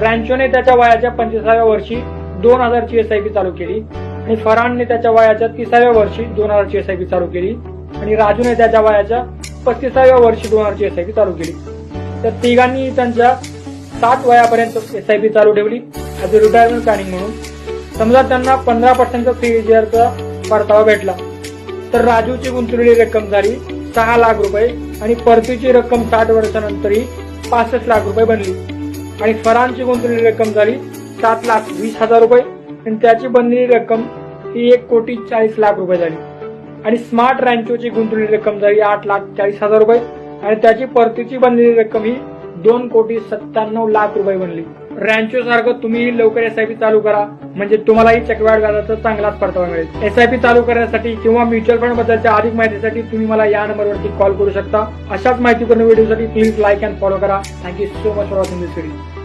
रॅन्चोने त्याच्या वयाच्या पंचवीसाव्या वर्षी दोन हजारची एस आय पी चालू केली. आणि फरहानने त्याच्या वयाच्या तिसाव्या वर्षी दोन हजारची एस आय पी चालू केली. आणि राजूने त्याच्या वयाच्या पस्तीसाव्या वर्षी दोन हजारची एस आय पी चालू केली. तर तिघांनी त्यांच्या सात वयापर्यंत एस आय पी चालू ठेवली. ॲज अ रिटायरमेंट प्लॅनिंग म्हणून. समजा त्यांना पंधरा पर्सेंटचा सीजीआरचा परतावा भेटला. तर राजूची गुंतवलेली रक्कम झाली सहा लाख रुपये आणि परतीची रक्कम साठ वर्षानंतरही पासष्ट लाख रुपये बनली. आणि फरांची गुंतवलेली रक्कम झाली सात लाख वीस हजार रुपये. आणि त्याची बनलेली रक्कम ही एक कोटी चाळीस लाख रुपये झाली. आणि स्मार्ट रँचोची गुंतवलेली रक्कम झाली आठ लाख चाळीस हजार रुपये. आणि त्याची परतीची बनलेली रक्कम ही दोन कोटी सत्त्याण्णव लाख रुपये बनली. रँचो सारखं तुम्ही लवकर एसआयपी चालू करा. म्हणजे तुम्हालाही चक्रवाढ व्याजाचा चांगलाच परतावा मिळेल. एसआयपी चालू करण्यासाठी किंवा म्युच्युअल फंड बद्दलच्या अधिक माहितीसाठी तुम्ही मला या नंबरवरती कॉल करू शकता. अशाच माहितीपूर्ण व्हिडिओसाठी प्लीज लाईक अँड फॉलो करा. Thank you so much for watching this video